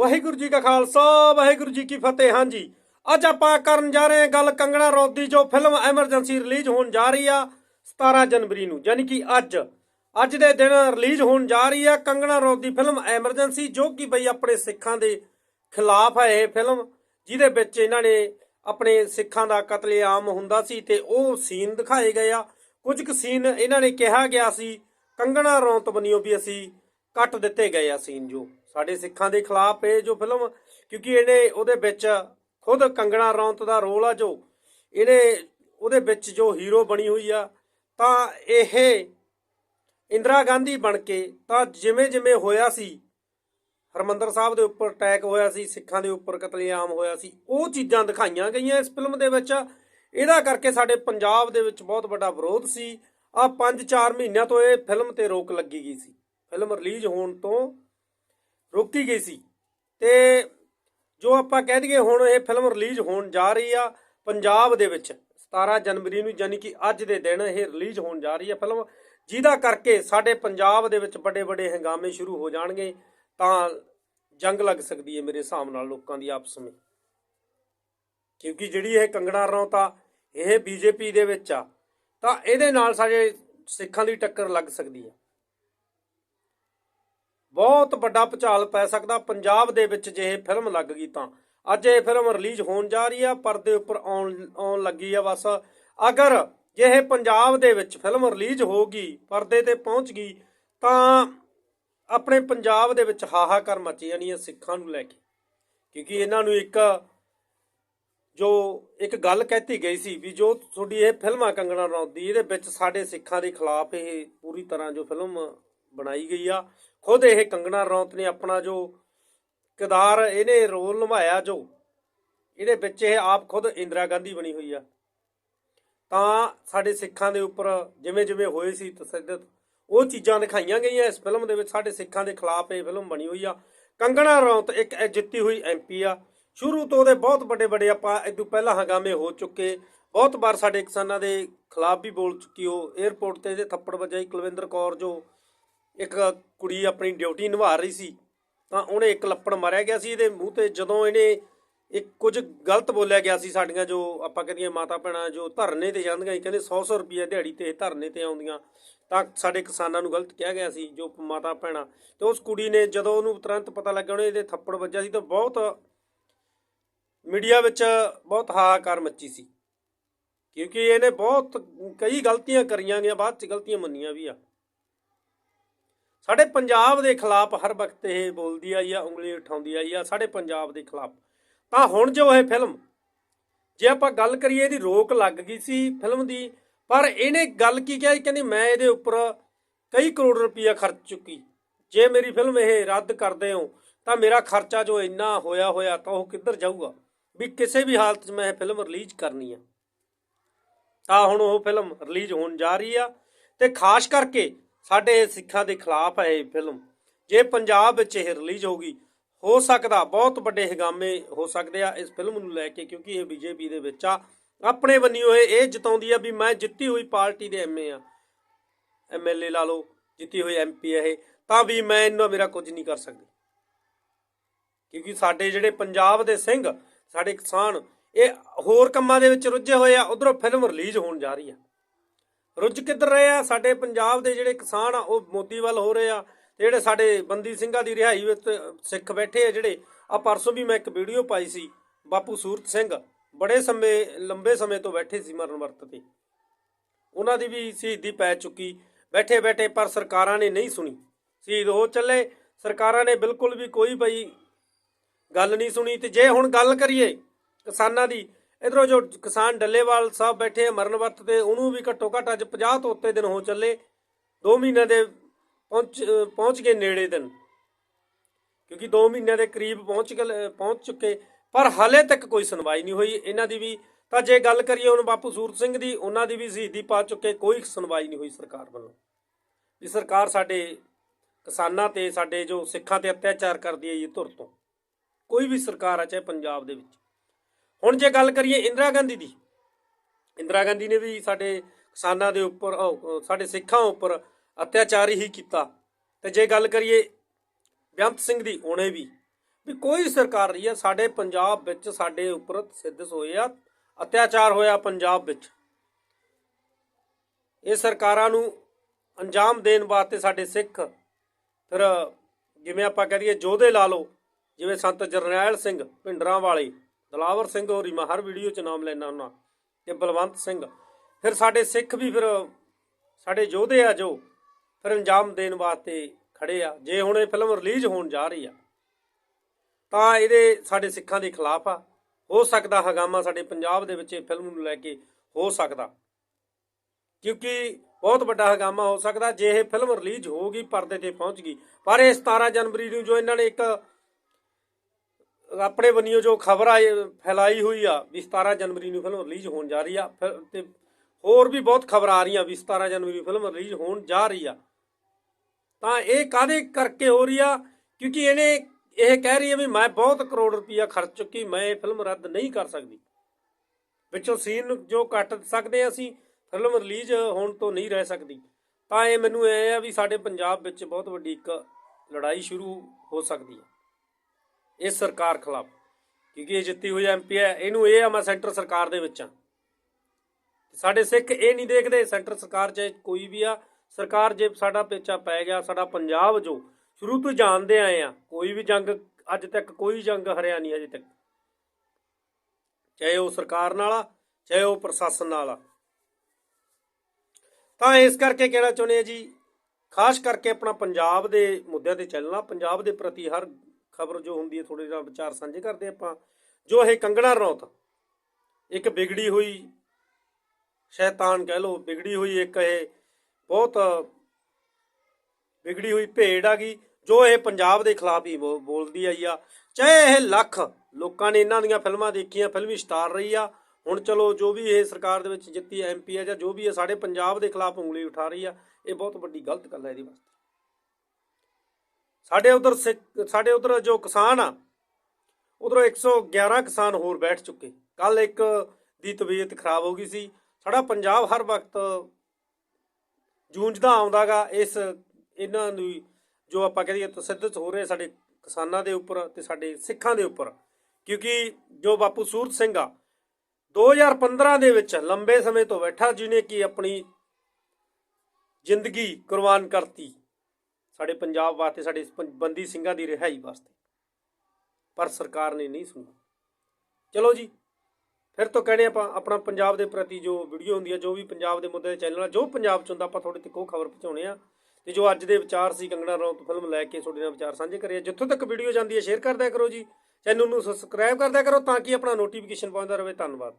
ਵਾਹਿਗੁਰੂ ਜੀ ਕਾ ਖਾਲਸਾ, ਵਾਹਿਗੁਰੂ ਜੀ ਕੀ ਫਤਿਹ। ਹਾਂਜੀ, ਅੱਜ ਆਪਾਂ ਕਰਨ ਜਾ ਰਹੇ ਹਾਂ ਗੱਲ ਕੰਗਣਾ ਰੌਤ ਦੀ ਜੋ ਫਿਲਮ ਐਮਰਜੈਂਸੀ ਰਿਲੀਜ਼ ਹੋਣ ਜਾ ਰਹੀ ਆ 17 ਜਨਵਰੀ ਨੂੰ। ਯਾਨੀ ਕਿ ਅੱਜ ਅੱਜ ਦੇ ਦਿਨ ਰਿਲੀਜ਼ ਹੋਣ ਜਾ ਰਹੀ ਆ ਕੰਗਣਾ ਰੌਤ ਦੀ ਫਿਲਮ ਐਮਰਜੈਂਸੀ, ਜੋ ਕਿ ਬਈ ਆਪਣੇ ਸਿੱਖਾਂ ਦੇ ਖਿਲਾਫ ਹੈ ਇਹ ਫਿਲਮ, ਜਿਹਦੇ ਵਿੱਚ ਇਹਨਾਂ ਨੇ ਆਪਣੇ ਸਿੱਖਾਂ ਦਾ ਕਤਲੇਆਮ ਹੁੰਦਾ ਸੀ ਤੇ ਉਹ ਸੀਨ ਦਿਖਾਏ ਗਏ ਆ। ਕੁਝ ਕੁ ਸੀਨ ਇਹਨਾਂ ਨੇ ਕਿਹਾ ਗਿਆ ਸੀ, ਕੰਗਣਾ ਰੌਤ ਬਣੀਓ ਵੀ ਅਸੀਂ ਕੱਟ ਦਿੱਤੇ ਗਏ ਆ ਸੀਨ ਜੋ। ਸਾਡੇ ਸਿੱਖਾਂ ਦੇ ਖਿਲਾਫ ਇਹ ਜੋ ਫਿਲਮ, ਕਿਉਂਕਿ ਇਹਨੇ ਉਹਦੇ ਵਿੱਚ ਖੁਦ ਕੰਗਣਾ ਰੌਂਤ ਦਾ ਰੋਲ ਆ ਜੋ, ਇਹਨੇ ਉਹਦੇ ਵਿੱਚ ਜੋ ਹੀਰੋ ਬਣੀ ਹੋਈ ਆ, ਤਾਂ ਇਹ ਇੰਦਰਾ ਗਾਂਧੀ ਬਣ ਕੇ, ਤਾਂ ਜਿਵੇਂ ਜਿਵੇਂ ਹੋਇਆ ਸੀ, ਹਰਮੰਦਰ ਸਾਹਿਬ ਦੇ ਉੱਪਰ ਅਟੈਕ ਹੋਇਆ ਸੀ, ਸਿੱਖਾਂ ਦੇ ਉੱਪਰ ਕਤਲੇਆਮ ਹੋਇਆ ਸੀ, ਉਹ ਚੀਜ਼ਾਂ ਦਿਖਾਈਆਂ ਗਈਆਂ ਇਸ ਫਿਲਮ ਦੇ ਵਿੱਚ। ਇਹਦਾ ਕਰਕੇ ਸਾਡੇ ਪੰਜਾਬ ਦੇ ਵਿੱਚ ਬਹੁਤ ਵੱਡਾ ਵਿਰੋਧ ਸੀ। ਆ 5-4 ਮਹੀਨਿਆਂ ਤੋਂ ਇਹ ਫਿਲਮ ਤੇ ਰੋਕ ਲੱਗੀ ਗਈ ਸੀ। ਫਿਲਮ ਰਿਲੀਜ਼ ਹੋਣ ਤੋਂ ਰੋਕੀ ਗਈ ਸੀ। ਤੇ ਜੋ ਆਪਾਂ ਕਹਿ ਦਈਏ ਹੁਣ ਇਹ ਫਿਲਮ ਰਿਲੀਜ਼ ਹੋਣ ਜਾ ਰਹੀ ਆ ਪੰਜਾਬ ਦੇ ਵਿੱਚ 17 ਜਨਵਰੀ ਨੂੰ ਯਾਨੀ ਕਿ ਅੱਜ ਦੇ ਦਿਨ ਇਹ ਰਿਲੀਜ਼ ਹੋਣ ਜਾ ਰਹੀ ਹੈ ਫਿਲਮ ਜਿਹਦਾ ਕਰਕੇ ਸਾਡੇ ਪੰਜਾਬ ਦੇ ਵਿੱਚ ਵੱਡੇ ਵੱਡੇ ਹੰਗਾਮੇ ਸ਼ੁਰੂ ਹੋ ਜਾਣਗੇ, ਤਾਂ ਜੰਗ ਲੱਗ ਸਕਦੀ ਹੈ ਮੇਰੇ ਹਿਸਾਬ ਨਾਲ ਲੋਕਾਂ ਦੀ ਆਪਸ ਵਿੱਚ। ਕਿਉਂਕਿ ਜਿਹੜੀ ਇਹ ਕੰਗਣਾ ਰਣੌਤ ਆ ਇਹ ਬੀਜੇਪੀ ਦੇ ਵਿੱਚ ਆ, ਤਾਂ ਇਹਦੇ ਨਾਲ ਸਾਡੇ ਸਿੱਖਾਂ ਦੀ ਟੱਕਰ ਲੱਗ ਸਕਦੀ ਹੈ ਬਹੁਤ ਵੱਡਾ ਭੁਚਾਲ ਪੈ ਸਕਦਾ। ਪੰਜਾਬ ਦੇ ਵਿੱਚ ਜੇ ਇਹ ਫਿਲਮ ਲੱਗ ਗਈ ਤਾਂ। ਅੱਜ ਇਹ ਫਿਲਮ ਰਿਲੀਜ਼ ਹੋਣ ਜਾ ਰਹੀ ਆ, ਪਰਦੇ ਉੱਪਰ ਆਉਣ ਆਉਣ ਲੱਗੀ ਆ ਬਸ। ਅਗਰ ਜੇ ਇਹ ਪੰਜਾਬ ਦੇ ਵਿੱਚ ਫਿਲਮ ਰਿਲੀਜ਼ ਹੋਗੀ ਪਰਦੇ ਤੇ ਪਹੁੰਚ ਗਈ, ਤਾਂ ਆਪਣੇ ਪੰਜਾਬ ਦੇ ਵਿੱਚ ਹਾਹਾਕਾਰ ਮਚ ਜਾਣੀ ਹੈ ਸਿੱਖਾਂ ਨੂੰ ਲੈ ਕੇ। ਕਿਉਂਕਿ ਇਹਨਾਂ ਨੂੰ ਇੱਕ ਜੋ ਇੱਕ ਗੱਲ ਕਹਿਤੀ ਗਈ ਸੀ ਵੀ ਜੋ ਤੁਹਾਡੀ ਇਹ ਫਿਲਮਾਂ ਕੰਗਣਾ ਰਣੌਤ ਦੀ ਇਹਦੇ ਵਿੱਚ ਸਾਡੇ ਸਿੱਖਾਂ ਦੇ ਖਿਲਾਫ ਇਹ ਪੂਰੀ ਤਰ੍ਹਾਂ ਜੋ ਫਿਲਮ ਬਣਾਈ ਗਈ ਆ ਖੁਦ ਇਹ ਕੰਗਣਾ ਰੌਂਤ ਨੇ ਆਪਣਾ ਜੋ ਕਿਦਾਰ ਇਹਨੇ ਰੋਲ ਨਿਭਾਇਆ ਜੋ, ਇਹਦੇ ਵਿੱਚ ਇਹ ਆਪ ਖੁਦ ਇੰਦਰਾ ਗਾਂਧੀ ਬਣੀ ਹੋਈ ਆ। ਤਾਂ ਸਾਡੇ ਸਿੱਖਾਂ ਦੇ ਉੱਪਰ ਜਿਵੇਂ ਜਿਵੇਂ ਹੋਏ ਸੀ ਤਸੱਦਦ, ਉਹ ਚੀਜ਼ਾਂ ਦਿਖਾਈਆਂ ਗਈਆਂ ਇਸ ਫਿਲਮ ਦੇ ਵਿੱਚ, ਸਾਡੇ ਸਿੱਖਾਂ ਦੇ ਖਿਲਾਫ ਇਹ ਫਿਲਮ ਬਣੀ ਹੋਈ ਆ। ਕੰਗਣਾ ਰੌਂਤ ਇੱਕ ਜਿੱਤੀ ਹੋਈ ਐਮਪੀ ਆ। ਸ਼ੁਰੂ ਤੋਂ ਉਹਦੇ ਬਹੁਤ ਵੱਡੇ ਵੱਡੇ ਆਪਾਂ ਇਦੋਂ ਪਹਿਲਾਂ ਹੰਗਾਮੇ ਹੋ ਚੁੱਕੇ। ਬਹੁਤ ਵਾਰ ਸਾਡੇ ਕਿਸਾਨਾਂ ਦੇ ਖਿਲਾਫ ਵੀ ਬੋਲ ਚੁੱਕੀ ਉਹ 에ਅਰਪੋਰਟ ਤੇ ਇਹਦੇ ਥੱਪੜ ਵਜਾਈ ਕੁਲਵਿੰਦਰ ਕੌਰ ਜੋ ਇੱਕ ਕੁੜੀ ਆਪਣੀ ਡਿਊਟੀ ਨਿਭਾ ਰਹੀ ਸੀ, ਤਾਂ ਉਹਨੇ ਇੱਕ ਲੱਪੜ ਮਾਰਿਆ ਗਿਆ ਸੀ, ਇਹਦੇ ਮੂੰਹ ਤੇ ਜਦੋਂ ਇਹਨੇ ਇੱਕ ਕੁਝ ਗਲਤ ਬੋਲਿਆ ਗਿਆ ਸੀ ਸਾਡੀਆਂ ਜੋ ਆਪਾਂ ਕਹਿੰਦੇ ਮਾਤਾ ਭੈਣਾਂ ਜੋ ਧਰਨੇ ਤੇ ਜਾਂਦੀਆਂ ਸੀ, ਕਹਿੰਦੇ 100-100 ਰੁਪਏ ਦਿਹਾੜੀ ਤੇ ਧਰਨੇ ਤੇ ਆਉਂਦੀਆਂ, ਤਾਂ ਸਾਡੇ ਕਿਸਾਨਾਂ ਨੂੰ ਗਲਤ ਕਿਹਾ ਗਿਆ ਸੀ ਜੋ ਮਾਤਾ ਭੈਣਾਂ, ਤੇ ਉਸ ਕੁੜੀ ਨੇ ਜਦੋਂ ਉਹਨੂੰ ਤੁਰੰਤ ਪਤਾ ਲੱਗਾ ਉਹਨੇ ਇਹਦੇ ਥੱਪੜ ਵੱਜਿਆ ਸੀ, ਤਾਂ ਬਹੁਤ ਮੀਡੀਆ ਵਿੱਚ ਬਹੁਤ ਹਾਹਾਕਾਰ ਮੱਚੀ ਸੀ, ਕਿਉਂਕਿ ਇਹਨੇ ਬਹੁਤ ਕਈ ਗਲਤੀਆਂ ਕਰੀਆਂ ਗਈਆਂ, ਬਾਅਦ ਚ ਗਲਤੀਆਂ ਮੰਨੀਆਂ ਵੀ ਆ। ਸਾਡੇ ਪੰਜਾਬ ਦੇ ਖਿਲਾਫ ਹਰ ਵਕਤ ਇਹ ਬੋਲਦੀ ਆਈ ਆ, ਉਂਗਲੀ ਉਠਾਉਂਦੀ ਆਈ ਆ, ਸਾਡੇ ਪੰਜਾਬ ਦੇ ਖਿਲਾਫ। ਤਾਂ ਹੁਣ ਜੋ ਇਹ ਫਿਲਮ, ਜੇ ਆਪਾਂ ਗੱਲ ਕਰੀਏ ਇਹਦੀ ਰੋਕ ਲੱਗ ਗਈ ਸੀ ਫਿਲਮ ਦੀ, ਪਰ ਇਹਨੇ ਗੱਲ ਕੀ ਕਿਹਾ ਕਹਿੰਦੀ ਮੈਂ ਇਹਦੇ ਉੱਪਰ ਕਈ ਕਰੋੜ ਰੁਪਈਆ ਖਰਚ ਚੁੱਕੀ। ਜੇ ਮੇਰੀ ਫਿਲਮ ਇਹ ਰੱਦ ਕਰਦੇ ਹੋ, ਤਾਂ ਮੇਰਾ ਖਰਚਾ ਜੋ ਇੰਨਾ ਹੋਇਆ ਹੋਇਆ ਤਾਂ ਉਹ ਕਿੱਧਰ ਜਾਊਗਾ? ਵੀ ਕਿਸੇ ਵੀ ਹਾਲਤ 'ਚ ਮੈਂ ਇਹ ਫਿਲਮ ਰਿਲੀਜ਼ ਕਰਨੀ ਆ। ਤਾਂ ਹੁਣ ਉਹ ਫਿਲਮ ਰਿਲੀਜ਼ ਹੋਣ ਜਾ ਰਹੀ ਆ, ਤੇ ਖਾਸ ਕਰਕੇ ਸਾਡੇ ਸਿੱਖਾਂ ਦੇ ਖਿਲਾਫ ਹੈ ਇਹ ਫਿਲਮ। ਜੇ ਪੰਜਾਬ ਵਿੱਚ ਇਹ ਰਿਲੀਜ਼ ਹੋਗੀ ਹੋ ਸਕਦਾ, ਬਹੁਤ ਵੱਡੇ ਹਗਾਮੇ ਹੋ ਸਕਦੇ ਆ ਇਸ ਫਿਲਮ ਨੂੰ ਲੈ ਕੇ, ਕਿਉਂਕਿ ਇਹ ਬੀਜੇਪੀ ਦੇ ਵਿੱਚ ਆ। ਆਪਣੇ ਬੰਨੀ ਹੋਏ ਇਹ ਜਿਤਾਉਂਦੀ ਆ ਵੀ ਮੈਂ ਜਿੱਤੀ ਹੋਈ ਪਾਰਟੀ ਦੇ ਐਮਏ ਆ। ਐਮਐਲਏ ਲਾ ਲਓ, ਜਿੱਤੀ ਹੋਈ ਐਮਪੀ ਇਹ, ਤਾਂ ਵੀ ਮੈਂ ਇਹਨਾਂ ਮੇਰਾ ਕੁਝ ਨਹੀਂ ਕਰ ਸਕਦੀ। ਕਿਉਂਕਿ ਸਾਡੇ ਜਿਹੜੇ ਪੰਜਾਬ ਦੇ ਸਿੰਘ, ਸਾਡੇ ਕਿਸਾਨ, ਇਹ ਹੋਰ ਕੰਮਾਂ ਦੇ ਵਿੱਚ ਰੁੱਝੇ ਹੋਏ ਆ, ਉਧਰੋਂ ਫਿਲਮ ਰਿਲੀਜ਼ ਹੋਣ ਜਾ ਰਹੀ ਆ। ਰੁੱਝ ਕਿੱਧਰ ਰਹੇ ਆ? ਸਾਡੇ ਪੰਜਾਬ ਦੇ ਜਿਹੜੇ ਕਿਸਾਨ ਆ, ਉਹ ਮੋਦੀ ਵੱਲ ਹੋ ਰਹੇ ਆ ਤੇ ਜਿਹੜੇ ਸਾਡੇ ਬੰਦੀ ਸਿੰਘਾਂ ਦੀ ਰਿਹਾਈ ਵਿੱਚ ਸਿੱਖ ਬੈਠੇ ਆ ਜਿਹੜੇ ਆ ਪਰਸੋਂ ਵੀ ਮੈਂ ਇੱਕ ਵੀਡੀਓ ਪਾਈ ਸੀ, ਬਾਪੂ ਸੂਰਤ ਸਿੰਘ ਬੜੇ ਸਮੇਂ, ਲੰਬੇ ਸਮੇਂ ਤੋਂ ਬੈਠੇ ਸੀ ਮਰਨ ਵਰਤ ਤੇ। ਉਹਨਾਂ ਦੀ ਵੀ ਸ਼ਹੀਦੀ ਪੈ ਚੁੱਕੀ, ਬੈਠੇ ਬੈਠੇ ਪਰ ਸਰਕਾਰਾਂ ਨੇ ਨਹੀਂ ਸੁਣੀ। ਸ਼ਹੀਦ ਹੋ ਚੱਲੇ, ਸਰਕਾਰਾਂ ਨੇ ਬਿਲਕੁਲ ਵੀ ਕੋਈ ਬਈ ਗੱਲ ਨਹੀਂ ਸੁਣੀ ਤੇ ਜੇ ਹੁਣ ਗੱਲ ਕਰੀਏ ਕਿਸਾਨਾਂ ਦੀ ਇਧਰੋਂ ਜੋ ਕਿਸਾਨ ਡੱਲੇਵਾਲ ਸਾਹਿਬ ਬੈਠੇ ਆ ਮਰਨ ਵਰਤ ਤੇ, ਉਹਨੂੰ ਵੀ ਘੱਟੋ ਘੱਟ ਅੱਜ 50 ਤੋਂ ਉੱਤੇ ਦਿਨ ਹੋ ਚੱਲੇ। 2 ਮਹੀਨਿਆਂ ਦੇ ਪਹੁੰਚ ਪਹੁੰਚ ਗਏ ਨੇੜੇ ਦਿਨ। ਕਿਉਂਕਿ 2 ਮਹੀਨਿਆਂ ਦੇ ਕਰੀਬ ਪਹੁੰਚ ਗਏ, ਪਹੁੰਚ ਚੁੱਕੇ। ਪਰ ਹਾਲੇ ਤੱਕ ਕੋਈ ਸੁਣਵਾਈ ਨਹੀਂ ਹੋਈ। ਇਹਨਾਂ ਦੀ ਵੀ ਤਾਂ ਜੇ ਗੱਲ ਕਰੀਏ ਹੁਣ ਬਾਪੂ ਸੂਰਤ ਸਿੰਘ ਦੀ, ਉਹਨਾਂ ਦੀ ਵੀ ਸ਼ਹੀਦੀ ਪਾ ਚੁੱਕੇ। ਕੋਈ ਸੁਣਵਾਈ ਨਹੀਂ ਹੋਈ ਸਰਕਾਰ ਵੱਲੋਂ। ਵੀ ਸਰਕਾਰ ਸਾਡੇ ਕਿਸਾਨਾਂ ਤੇ, ਸਾਡੇ ਜੋ ਸਿੱਖਾਂ ਤੇ ਅਤਿਆਚਾਰ ਕਰਦੀ ਹੈ ਇਹ ਧੁਰ ਤੋਂ। ਕੋਈ ਵੀ ਸਰਕਾਰ ਆ, ਚਾਹੇ ਪੰਜਾਬ ਦੇ ਵਿੱਚ। ਹੁਣ ਜੇ ਗੱਲ ਕਰੀਏ ਇੰਦਰਾ ਗਾਂਧੀ ਦੀ, ਇੰਦਰਾ ਗਾਂਧੀ ਨੇ ਵੀ ਸਾਡੇ ਕਿਸਾਨਾਂ ਦੇ ਉੱਪਰ ਸਾਡੇ ਸਿੱਖਾਂ ਉੱਪਰ ਅਤਿਆਚਾਰ ਹੀ ਕੀਤਾ। ਤੇ ਜੇ ਗੱਲ ਕਰੀਏ ਬੇਅੰਤ ਸਿੰਘ ਦੀ, ਉਹਨੇ ਵੀ ਵੀ ਕੋਈ ਸਰਕਾਰ ਰਹੀ ਹੈ, ਸਾਡੇ ਪੰਜਾਬ ਵਿੱਚ ਸਾਡੇ ਉੱਪਰ ਸਿੱਧ ਹੋਏ ਆ, ਅਤਿਆਚਾਰ ਹੋਇਆ ਪੰਜਾਬ ਵਿੱਚ। ਇਹ ਸਰਕਾਰਾਂ ਨੂੰ ਅੰਜਾਮ ਦੇਣ ਵਾਸਤੇ ਸਾਡੇ ਸਿੱਖ, ਫਿਰ ਜਿਵੇਂ ਆਪਾਂ ਕਹਿ ਦਈਏ ਯੋਧੇ ਲਾ ਲਓ, ਜਿਵੇਂ ਸੰਤ ਜਰਨੈਲ ਸਿੰਘ ਭਿੰਡਰਾਂ ਵਾਲੇ ਦਲਾਵਰ ਸਿੰਘ ਹੋਰੀ, ਮੈਂ ਹਰ ਵੀਡੀਓ 'ਚ ਨਾਮ ਲੈਣਾ ਉਹਨਾਂ ਤੇ ਬਲਵੰਤ ਸਿੰਘ। ਫਿਰ ਸਾਡੇ ਸਿੱਖ ਵੀ ਫਿਰ ਸਾਡੇ ਯੋਧੇ ਆ ਜੋ, ਫਿਰ ਅੰਜਾਮ ਦੇਣ ਵਾਸਤੇ ਖੜੇ ਆ। ਜੇ ਹੁਣ ਇਹ ਫਿਲਮ ਰਿਲੀਜ਼ ਹੋਣ ਜਾ ਰਹੀ ਆ, ਤਾਂ ਇਹਦੇ ਸਾਡੇ ਸਿੱਖਾਂ ਦੇ ਖਿਲਾਫ ਆ। ਹੋ ਸਕਦਾ ਹਗਾਮਾ ਸਾਡੇ ਪੰਜਾਬ ਦੇ ਵਿੱਚ ਇਹ ਫਿਲਮ ਨੂੰ ਲੈ ਕੇ ਹੋ ਸਕਦਾ। ਕਿਉਂਕਿ ਬਹੁਤ ਵੱਡਾ ਹਗਾਮਾ ਹੋ ਸਕਦਾ। ਜੇ ਇਹ ਫਿਲਮ ਰਿਲੀਜ਼ ਹੋਊਗੀ, ਪਰਦੇ ਤੇ ਪਹੁੰਚ ਗਈ, ਪਰ ਇਹ 17 ਜਨਵਰੀ ਨੂੰ ਜੋ ਇਹਨਾਂ ਨੇ ਇੱਕ ਆਪਣੇ ਬੰਨਿਓ ਜੋ ਖਬਰ ਆਈ ਫੈਲਾਈ ਹੋਈ ਆ, ਵੀ 17 ਜਨਵਰੀ ਨੂੰ ਫਿਲਮ ਰਿਲੀਜ਼ ਹੋਣ ਜਾ ਰਹੀ ਆ, ਫਿਰ ਤੇ ਹੋਰ ਵੀ ਬਹੁਤ ਖ਼ਬਰ ਆ ਰਹੀਆਂ ਵੀ 17 ਜਨਵਰੀ ਨੂੰ ਫਿਲਮ ਰਿਲੀਜ਼ ਹੋਣ ਜਾ ਰਹੀ ਆ। ਤਾਂ ਇਹ ਕਾਦੇ ਕਰਕੇ ਹੋ ਰਹੀ ਆ? ਕਿਉਂਕਿ ਇਹਨੇ ਇਹ ਕਹਿ ਰਹੀ ਹੈ ਵੀ ਮੈਂ ਬਹੁਤ ਕਰੋੜ ਰੁਪਈਆ ਖਰਚ ਚੁੱਕੀ, ਮੈਂ ਇਹ ਫਿਲਮ ਰੱਦ ਨਹੀਂ ਕਰ ਸਕਦੀ। ਵਿੱਚੋਂ ਸੀਨ ਜੋ ਕੱਟ ਸਕਦੇ ਅਸੀਂ ਫਿਲਮ ਰਿਲੀਜ਼ ਹੋਣ ਤੋਂ ਨਹੀਂ ਰਹਿ ਸਕਦੀ। ਤਾਂ ਇਹ ਮੈਨੂੰ ਇਹ ਆ ਵੀ ਸਾਡੇ ਪੰਜਾਬ ਵਿੱਚ ਬਹੁਤ ਵੱਡੀ ਇੱਕ ਲੜਾਈ ਸ਼ੁਰੂ ਹੋ ਸਕਦੀ ਹੈ ਇਸ ਸਰਕਾਰ ਖਿਲਾਫ। ਕਿਉਂਕਿ ਇਹ ਜਿੱਤੀ ਹੋਈ ਐਮਪੀ ਹੈ, ਇਹਨੂੰ ਇਹ ਆ ਮੈਂ ਸੈਂਟਰ ਸਰਕਾਰ ਦੇ ਵਿੱਚ ਆ ਸਾਡੇ ਸਿੱਖ ਇਹ ਨਹੀਂ ਦੇਖਦੇ, ਸੈਂਟਰ ਸਰਕਾਰ ਚ ਕੋਈ ਵੀ ਆ, ਸਰਕਾਰ ਜੇ ਸਾਡਾ ਪੇਚਾ ਪੈ ਗਿਆ, ਸਾਡਾ ਪੰਜਾਬ ਜੋ ਸ਼ੁਰੂ ਤੋਂ ਜਾਣਦੇ ਆਏ ਆ, ਕੋਈ ਵੀ ਜੰਗ, ਅੱਜ ਤੱਕ ਕੋਈ ਜੰਗ ਹਰਿਆ ਨਹੀਂ ਅਜੇ ਤੱਕ। ਚਾਹੇ ਉਹ ਸਰਕਾਰ ਨਾਲ ਆ, ਚਾਹੇ ਉਹ ਪ੍ਰਸ਼ਾਸਨ ਨਾਲ ਆ। ਤਾਂ ਇਸ ਕਰਕੇ ਕਹਿਣਾ ਚਾਹੁੰਦੇ ਆ ਜੀ, ਖਾਸ ਕਰਕੇ ਆਪਣਾ ਪੰਜਾਬ ਦੇ ਮੁੱਦਿਆਂ ਤੇ ਚੱਲਣਾ, ਪੰਜਾਬ ਦੇ ਪ੍ਰਤੀ ਹਰ ਖਬਰ ਜੋ ਹੁੰਦੀ ਹੈ ਥੋੜੇ ਜਿਹਾ ਵਿਚਾਰ ਸਾਂਝੇ ਕਰਦੇ ਆਪਾਂ। ਜੋ ਇਹ ਕੰਗਣਾ ਰਣੌਤ, ਇੱਕ ਵਿਗੜੀ ਹੋਈ, ਸ਼ੈਤਾਨ ਕਹਿ ਲਓ, ਵਿਗੜੀ ਹੋਈ ਇੱਕ ਇਹ ਬਹੁਤ ਵਿਗੜੀ ਹੋਈ ਭੇਡ ਆ ਗਈ, ਜੋ ਇਹ ਪੰਜਾਬ ਦੇ ਖਿਲਾਫ ਹੀ ਬੋ- ਬੋਲਦੀ ਆਈ ਆ। ਚਾਹੇ ਇਹ ਲੱਖ ਲੋਕਾਂ ਨੇ ਇਹਨਾਂ ਦੀਆਂ ਫਿਲਮਾਂ ਦੇਖੀਆਂ, ਫਿਲਮੀ ਸਟਾਰ ਰਹੀ ਆ। ਹੁਣ ਚਲੋ ਜੋ ਵੀ ਇਹ ਸਰਕਾਰ ਦੇ ਵਿੱਚ ਜਿੱਤੀ ਐਮਪੀ ਆ ਜਾਂ ਜੋ ਵੀ ਇਹ ਸਾਡੇ ਪੰਜਾਬ ਦੇ ਖਿਲਾਫ ਉਂਗਲੀ ਉਠਾ ਰਹੀ ਆ, ਇਹ ਬਹੁਤ ਵੱਡੀ ਗਲਤ ਗੱਲ ਹੈ ਇਹਦੀ ਵਾਸਤੇ। ਸਾਡੇ ਉਧਰ ਸਾਡੇ ਉਧਰ ਜੋ ਕਿਸਾਨ ਆ, ਉਧਰੋਂ 111 ਕਿਸਾਨ ਹੋਰ ਬੈਠ ਚੁੱਕੇ। ਕੱਲ ਇੱਕ ਦੀ ਤਬੀਅਤ ਖਰਾਬ ਹੋ ਗਈ ਸੀ। ਸਾਡਾ ਪੰਜਾਬ ਹਰ ਵਕਤ ਜੂਝਦਾ ਆਉਂਦਾਗਾ ਇਸ ਇਹਨਾਂ ਨੂੰ ਜੋ ਆਪਾਂ ਕਹਦੇ ਤਸੱਦਦ ਹੋ ਰਹੇ ਸਾਡੇ ਕਿਸਾਨਾਂ ਦੇ ਉੱਪਰ ਤੇ ਸਾਡੇ ਸਿੱਖਾਂ ਦੇ ਉੱਪਰ। ਕਿਉਂਕਿ ਜੋ ਬਾਪੂ ਸੂਰਤ ਸਿੰਘ ਆ 2015 ਦੇ ਵਿੱਚ ਲੰਬੇ ਸਮੇਂ ਤੋਂ ਬੈਠਾ, ਜਿਹਨੇ ਕਿ ਆਪਣੀ ਜ਼ਿੰਦਗੀ ਕੁਰਬਾਨ ਕਰਤੀ। ਸਾਡੇ ਪੰਜਾਬ ਵਾਸਤੇ, ਸਾਡੇ ਪੰ- ਬੰਦੀ ਸਿੰਘਾਂ ਦੀ ਰਿਹਾਈ ਵਾਸਤੇ। ਪਰ ਸਰਕਾਰ ਨੇ ਨਹੀਂ ਸੁਣੀ ਚਲੋ ਜੀ, ਫਿਰ ਤੋਂ ਕਹਿੰਦੇ ਆਪਾਂ ਆਪਣਾ ਪੰਜਾਬ ਦੇ ਪ੍ਰਤੀ ਜੋ ਵੀਡੀਓ ਹੁੰਦੀ ਹੈ ਜੋ ਵੀ ਪੰਜਾਬ ਦੇ ਮੁੱਦੇ ਦੇ ਚੈਨਲ ਆ, ਜੋ ਪੰਜਾਬ ਚ ਹੁੰਦਾ, ਆਪਾਂ ਤੁਹਾਡੇ ਤੱਕ ਉਹ ਖਬਰ ਪਹੁੰਚਾਉਣੇ ਆ। ਤੇ ਜੋ ਅੱਜ ਦੇ ਵਿਚਾਰ ਸੀ, ਕੰਗਣਾ ਰਣੌਤ ਫਿਲਮ ਲੈ ਕੇ ਤੁਹਾਡੇ ਨਾਲ ਵਿਚਾਰ ਸਾਂਝੇ ਕਰੇ ਜਿੱਥੋਂ ਤੱਕ ਵੀਡੀਓ ਜਾਂਦੀ ਹੈ ਸ਼ੇਅਰ ਕਰਦਿਆ ਕਰੋ ਜੀ। ਚੈਨਲ ਨੂੰ ਸਬਸਕ੍ਰਾਈਬ ਕਰਦਿਆ ਕਰੋ ਤਾਂ ਕਿ ਆਪਣਾ ਨੋਟੀਫਿਕੇਸ਼ਨ ਪਹੁੰਚਦਾ ਰਹੇ। ਧੰਨਵਾਦ।